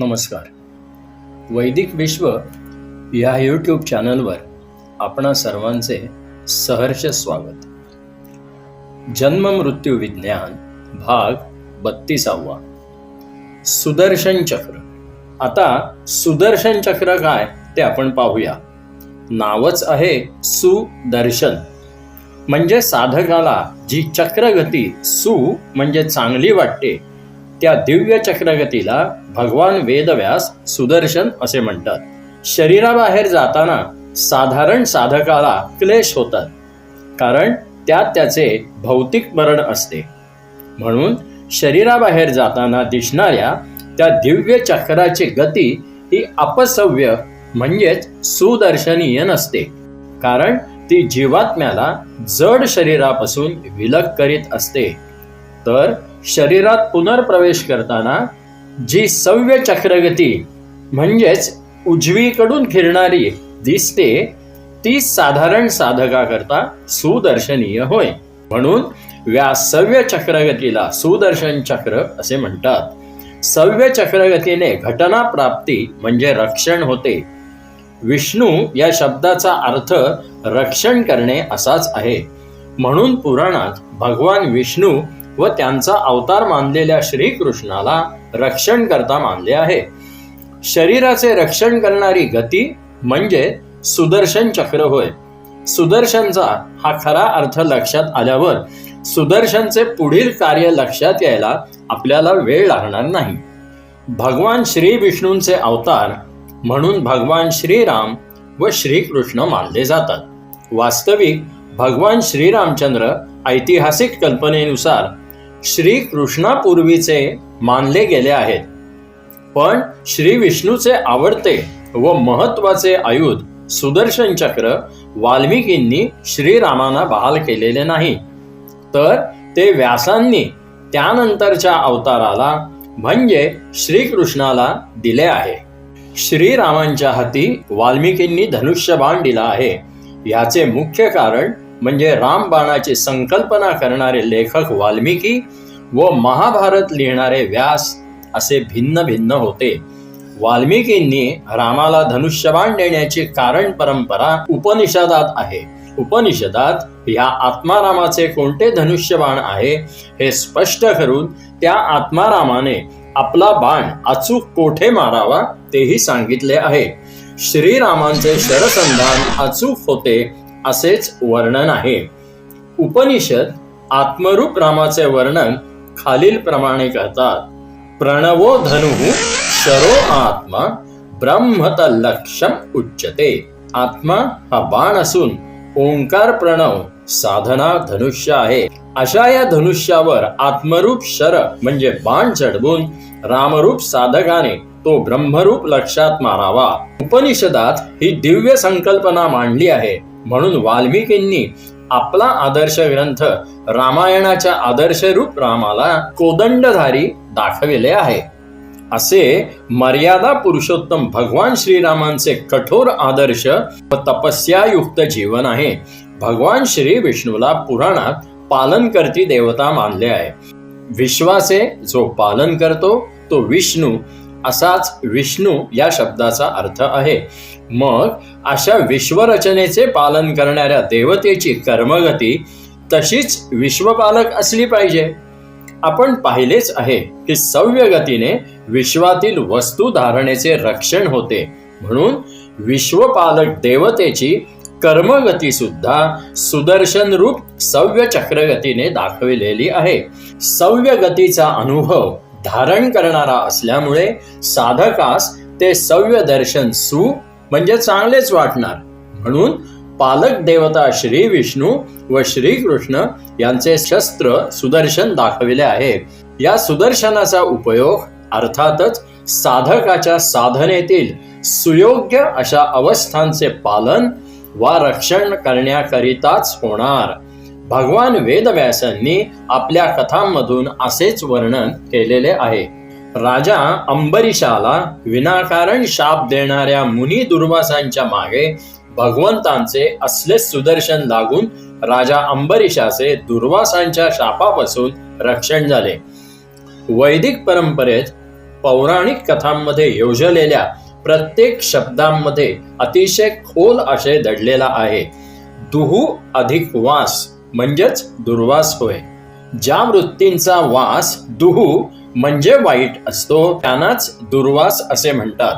नमस्कार. वैदिक विश्व या यूट्यूब चॅनलवर आपणा सर्वांचे सहर्ष स्वागत. जन्म मृत्यू विज्ञान भाग बत्तीसावा. सुदर्शन चक्र. आता सुदर्शन चक्र काय ते आपण पाहूया. नावच आहे सुदर्शन. म्हणजे साधकाला जी चक्रगती सु म्हणजे चांगली वाटते त्या दिव्य चक्रगतीला भगवान वेदव्यास सुदर्शन असे म्हणतात. शरीराबाहेर जाताना साधारण साधकाला क्लेश होतात. कारण त्यात त्याचे भौतिक मरण असते. म्हणून शरीराबाहेर जाताना दिसणाऱ्या त्या दिव्य चक्राची गती ही अपसव्य म्हणजेच सुदर्शनीय नसते. कारण ती जीवात्म्याला जड शरीरापासून विलग करीत असते. तर शरीरात पुनर्प्रवेश करताना जी सव्य चक्रगती म्हणजेच उजवीकडून फिरणारी दिसते ती साधारण साधकाकरता सुदर्शनीय होय. म्हणून व्या सव्य चक्रगतीला सुदर्शन चक्र असे म्हणतात. सव्य चक्रगतीने घटना प्राप्ती म्हणजे रक्षण होते. विष्णू या शब्दाचा अर्थ रक्षण करणे असाच आहे. म्हणून पुराणात भगवान विष्णू व त्यांचा अवतार मानलेल्या श्रीकृष्णाला रक्षण करता मानले आहे. शरीराचे रक्षण करणारी गती म्हणजे सुदर्शन चक्र होय. सुदर्शनचा हा खरा अर्थ लक्षात आल्यावर सुदर्शनचे पुढील कार्य लक्षात यायला आपल्याला वेळ लागणार नाही. भगवान श्री विष्णूंचे अवतार म्हणून भगवान श्रीराम व श्रीकृष्ण मानले जातात. वास्तविक भगवान श्रीरामचंद्र ऐतिहासिक कल्पनेनुसार श्रीकृष्णापूर्वीचे मानले गेले आहेत. पण श्री विष्णूचे आवडते व महत्त्वाचे आयुध सुदर्शन चक्र वाल्मिकींनी श्रीरामांना बहाल केलेले नाही. तर ते व्यासांनी त्यानंतरच्या अवताराला म्हणजे श्रीकृष्णाला दिले आहे. श्रीरामांच्या हाती वाल्मिकींनी धनुष्यबाण दिला आहे. याचे मुख्य कारण म्हणजे रामबाणाची संकल्पना करणारे लेखक वाल्मिकी व महाभारत लिहिणारे व्यास असे भिन्न भिन्न होते. वाल्मिकींनी रामाला धनुष्यबाण देण्याची कारण परंपरा उपनिषदात आहे. उपनिषदात या आत्मारामाचे कोणते धनुष्यबाण आहे हे स्पष्ट करून त्या आत्मारामाने आपला बाण अचूक कोठे मारावा तेही सांगितले आहे. श्रीरामांचे शरसंधान अचूक होते असेच वर्णन आहे. उपनिषद आत्मरूप रामाचे वर्णन खालील प्रमाणे करतात. प्रणवो धनु शरो आत्मा ब्रह्मतलक्षम उच्चते आत्मा हा बाण असून ओंकार प्रणव साधना धनुष्य आहे. अशा या धनुष्यावर आत्मरूप शर म्हणजे बाण चढवून रामरूप साधकाने तो ब्रह्मरूप लक्षात मारावा. उपनिषदात ही दिव्य संकल्पना मांडली आहे. म्हणून वाल्मिकींनी आपला आदर्श ग्रंथ रामायणाच्या आदर्शरूप रामाला कोदंडधारी दाखविले आहे. असे मर्यादा पुरुषोत्तम भगवान श्रीरामांचे कठोर आदर्श व तपस्यायुक्त जीवन आहे. भगवान श्री विष्णूला पुराणात पालन करती देवता मानले आहे. विश्वासे जो पालन करतो तो विष्णू असाच विष्णू या शब्दाचा अर्थ आहे. मग अशा विश्वरचनेचे पालन करणाऱ्या देवतेची कर्मगती तशीच विश्वपालक असली पाहिजे. आपण पाहिलेच आहे की सव्य गतीने विश्वातील वस्तू धारणेचे रक्षण होते. म्हणून विश्वपालक देवतेची कर्मगती सुद्धा सुदर्शन रूप सव्य चक्रगतीने दाखविलेली आहे. सव्य गतीचा अनुभव धारण करणारा असल्यामुळे साधकास ते सव्य दर्शन सु म्हणजे चांगलेच वाटणार. म्हणून पालक देवता श्री विष्णू व श्रीकृष्ण यांचे शस्त्र सुदर्शन दाखविले आहे. या सुदर्शनाचा उपयोग अर्थातच साधकाच्या साधनेतील सुयोग्य अशा अवस्थांचे पालन वा रक्षण करण्याकरिताच होणार. भगवान वेदव्यासांनी आपल्या कथांमधून असेच वर्णन केलेले आहे. राजा अंबरीशाला विनाकारण शाप देणाऱ्या मुनी दुर्वासांच्या मागे भगवंतांचे असले सुदर्शन लागून राजा अंबरीशाचे दुर्वासांच्या शापापासून रक्षण झाले. वैदिक परंपरेत पौराणिक कथांमध्ये योजलेल्या प्रत्येक शब्दांमध्ये अतिशय खोल आशय दडलेला आहे. दुहू अधिक वास म्हणजेच दुर्वास होय. ज्या वृत्तींचा वास दुहू म्हणजे वाईट असतो त्यांनाच दुर्वास असे म्हणतात.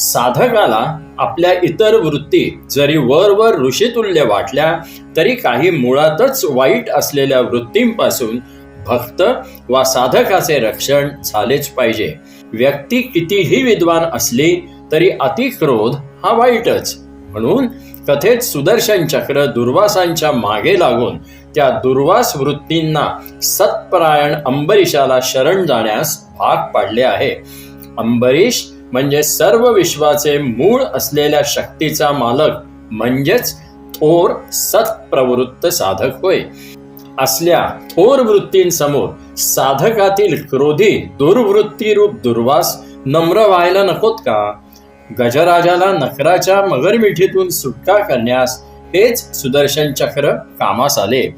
साधकाला आपल्या इतर वृत्ती जरी वरवर ऋषितुल्य वाटल्या तरी काही मुळातच वाईट असलेल्या वृत्तींपासून भक्त वा साधकाचे रक्षण झालेच पाहिजे. व्यक्ती कितीही विद्वान असली तरी अतिक्रोध हा वाईटच. म्हणून कथेत सुदर्शन चक्र दुर्वासांच्या मागे लागून त्या दुर्वास वृत्तींना सत्परायण अंबरीशाला शरण जाण्यास भाग पाडले आहे. अंबरीश म्हणजे सर्व विश्वाचे मूळ असलेल्या शक्तीचा मालक म्हणजेच थोर सत्प्रवृत्त साधक होय. असल्या थोर वृत्तींसमोर साधकातील क्रोधी दुर्वृत्तीरूप दुर्वास नम्र व्हायला नकोत का? गजराजाला नखराच्या मगरमिठीतून सुटका करण्यास हेच सुदर्शन चक्र कामास आले.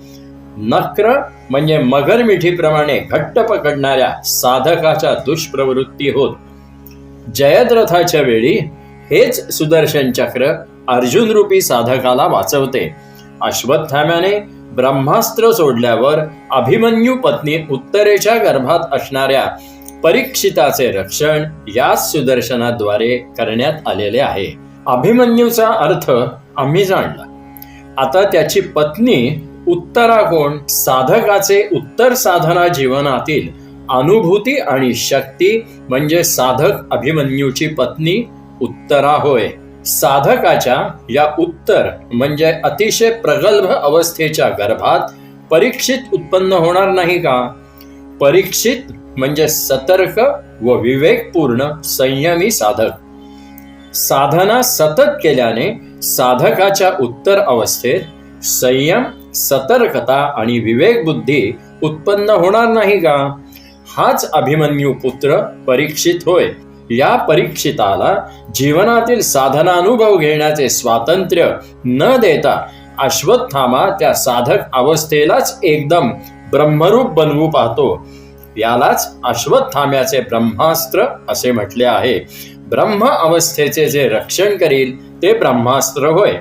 नक्र म्हणजे मगरमिठीप्रमाणे घट्ट पकडणाऱ्या साधकाच्या दुष्प्रवृत्ती होत. जयद्रथाच्या वेळी हेच सुदर्शन चक्र अर्जुन रूपी साधकाला वाचवते. अश्वत्थाम्याने ब्रह्मास्त्र सोडल्यावर अभिमन्यू पत्नी उत्तरेच्या गर्भात असणाऱ्या परीक्षिताचे रक्षण याच सुदर्शनाद्वारे करण्यात आलेले आहे. अभिमन्यूचा अर्थ आम्ही जाणला. आता त्याची पत्नी उत्तरा कोण साधकाचे उत्तर साधना जीवनातील अनुभूती आणि शक्ती म्हणजे साधक अभिमन्यूची पत्नी उत्तरा होय. साधकाच्या या उत्तर म्हणजे अतिशय प्रगल्भ अवस्थेच्या गर्भात परीक्षित उत्पन्न होणार नाही का? परीक्षित म्हणजे सतर्क व विवेकपूर्ण संयमी साधक. साधना सतत केल्याने साधकाच्या उत्तर अवस्थेत संयम सतर्कता आणि विवेक बुद्धी उत्पन्न होणार नाही का? हाच अभिमन्यू पुत्र परीक्षित होय. या परीक्षिताला जीवनातील साधनानुभव घेण्याचे स्वातंत्र्य न देता अश्वत्थामा त्या साधक अवस्थेलाच एकदम ब्रह्मरूप बनवू पाहतो. यालाच अश्वत्थाम्याचे ब्रह्मास्त्र असे म्हटले आहे. ब्रह्म अवस्थेचे जे रक्षण करील ते ब्रह्मास्त्र होय.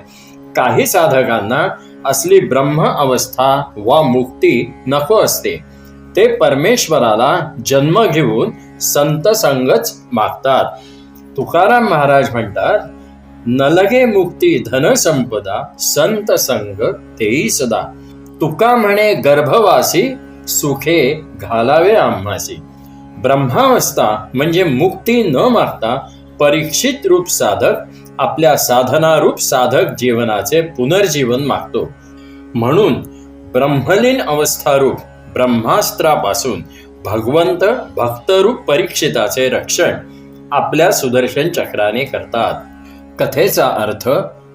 काही साधकांना असली ब्रह्म अवस्था वा मुक्ती नको असते. ते परमेश्वराला जन्म घेऊन संत संगच मागतात. तुकाराम महाराज म्हणतात नलगे मुक्ती धन संपदा संत संग तेही सदा तुका म्हणे गर्भवासी सुखे घालावे आम्हासी. ब्रह्मावस्था म्हणजे मुक्ती न मागता परीक्षित रूप साधक आपल्या साधनारूप साधक जीवनाचे पुनर्जीवन मागतो. म्हणून ब्रह्मलीन अवस्थारूप ब्रह्मास्त्रापासून भगवंत भक्तरूप परीक्षिताचे रक्षण आपल्या सुदर्शन चक्राने करतात. कथेचा अर्थ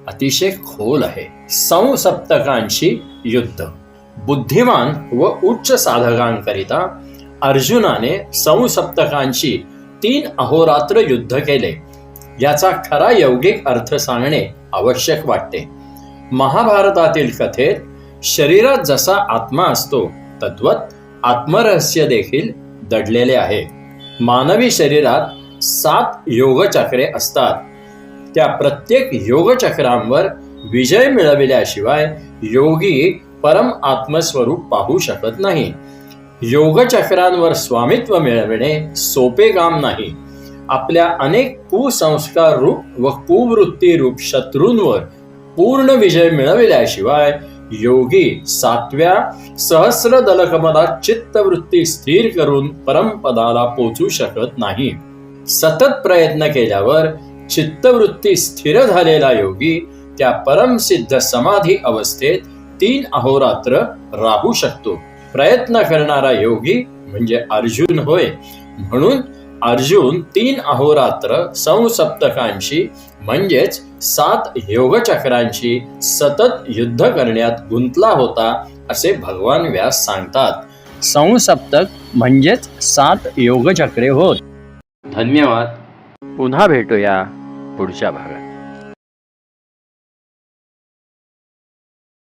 अतिशय खोल आहे. संसप्तकांशी युद्ध. बुद्धिमान व उच्च साधकांकरिता अर्जुनाने संसप्तकांशी तीन अहोरात्र युद्ध केले. याचा खरा यौगिक अर्थ सांगणे आवश्यक वाटते. महाभारतातील कथेत शरीरात जसा आत्मा असतो तद्वत आत्मरहस्य देखील दडलेले आहे. मानवी शरीरात सात योगचक्रे असतात. त्या प्रत्येक योगचक्रांवर विजय मिळविल्याशिवाय योगी परम आत्मस्वरूप पाहू शकत नाही. योगचक्रांवर स्वामित्व मिळविणे सोपे काम नाही. आपल्या अनेक कुसंस्कार रूप व कुवृत्ती रूप शत्रूंवर पूर्ण विजय मिळविल्याशिवाय योगी सातव्या सहस्र दलकमलात चित्तवृत्ती स्थिर करून परमपदाला पोचू शकत नाही. सतत प्रयत्न केल्यावर चित्तवृत्ती स्थिर झालेला योगी त्या परमसिद्ध समाधी अवस्थेत तीन अहोरात्र राहू शकतो. प्रयत्न करणारा योगी म्हणजे अर्जुन होय. म्हणून अर्जुन तीन अहोरात्र संसप्तकांशी म्हणजेच सात योगचक्रांशी सतत युद्ध करण्यात गुंतला होता असे भगवान व्यास सांगतात. संसप्तक म्हणजेच सात योगचक्रे होत. धन्यवाद. पुन्हा भेटूया पुढच्या भागात.